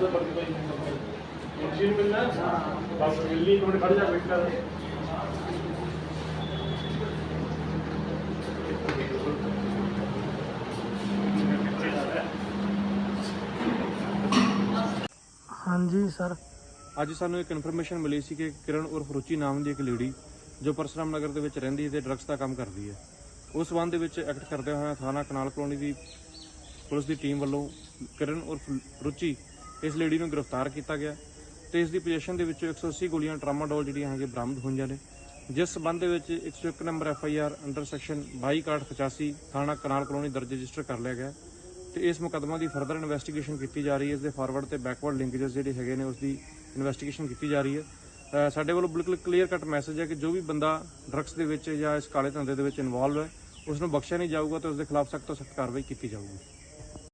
ਦਾ ਪਰਚੀ ਭਾਈ ਮੁਨਸ਼ੀ ਨੂੰ ਮਿਲਣਾ? ਬਸ ਮਿਲਣੀ ਮਿੰਟ ਖੜ ਜਾ ਵੇਟ ਕਰ। ਹਾਂਜੀ ਸਰ। ਅੱਜ ਸਾਨੂੰ ਇੱਕ ਇਨਫੋਰਮੇਸ਼ਨ ਮਿਲੀ ਸੀ ਕਿ ਕਿਰਨ ਉਰਫ ਰੁਚੀ ਨਾਮ ਦੀ ਇੱਕ ਲੇਡੀ ਜੋ ਪਰਸਰਾਮ ਨਗਰ ਦੇ ਵਿੱਚ ਰਹਿੰਦੀ ਹੈ ਤੇ ਡਰੱਗਸ ਦਾ ਕੰਮ ਕਰਦੀ ਹੈ। ਉਸ ਸੰਬੰਧ ਦੇ ਵਿੱਚ ਐਕਟ ਕਰਦੇ ਹੋਏ ਥਾਣਾ ਕਨਾਲ ਕਲੋਨੀ ਦੀ ਪੁਲਿਸ ਦੀ ਟੀਮ ਵੱਲੋਂ ਕਿਰਨ ਉਰਫ ਰੁਚੀ ਇਸ ਲੇਡੀ ਨੂੰ ਗ੍ਰਿਫਤਾਰ ਕੀਤਾ ਗਿਆ ਤੇ ਇਸ ਦੀ ਪੋਜੀਸ਼ਨ ਦੇ ਵਿੱਚ 180 ਗੋਲੀਆਂ ਟਰਾਮਾਡੋਲ ਜਿਹੜੀਆਂ ਹੈਗੇ ਬਰਾਮਦ ਹੋਈਆਂ ਨੇ। ਜਿਸ ਸੰਬੰਧ ਦੇ ਵਿੱਚ 101 number F I R under section 2285 ਥਾਣਾ ਕਨਾਲ ਕਲੋਨੀ ਦਰਜ ਰਜਿਸਟਰ ਕਰ ਲਿਆ ਗਿਆ ਤੇ ਇਸ ਮੁਕੱਦਮਾ ਦੀ ਫਰਦਰ ਇਨਵੈਸਟੀਗੇਸ਼ਨ ਕੀਤੀ ਜਾ ਰਹੀ ਹੈ। ਇਸ ਦੇ ਫਾਰਵਰਡ ਤੇ ਬੈਕਵਰਡ ਲਿੰਕੇजेस ਜਿਹੜੇ ਹੈਗੇ ਨੇ, ਉਸ ਦੀ ਇਨਵੈਸਟੀਗੇਸ਼ਨ ਕੀਤੀ ਜਾ ਰਹੀ ਹੈ। ਸਾਡੇ ਵੱਲੋਂ ਬਿਲਕੁਲ ਕਲੀਅਰ ਕੱਟ ਮੈਸੇਜ ਹੈ ਕਿ ਜੋ ਵੀ ਬੰਦਾ ਡਰੱਗਸ ਦੇ ਵਿੱਚ ਜਾਂ ਇਸ ਕਾਲੇ ਧੰਦੇ ਦੇ ਵਿੱਚ ਇਨਵੋਲਵ ਹੈ ਉਸ ਨੂੰ ਬਖਸ਼ਿਆ ਨਹੀਂ ਜਾਊਗਾ ਤੇ ਉਸ ਦੇ ਖਿਲਾਫ ਸਖਤ ਤੋਂ ਸਖਤ ਕਾਰਵਾਈ ਕੀਤੀ ਜਾਊਗੀ।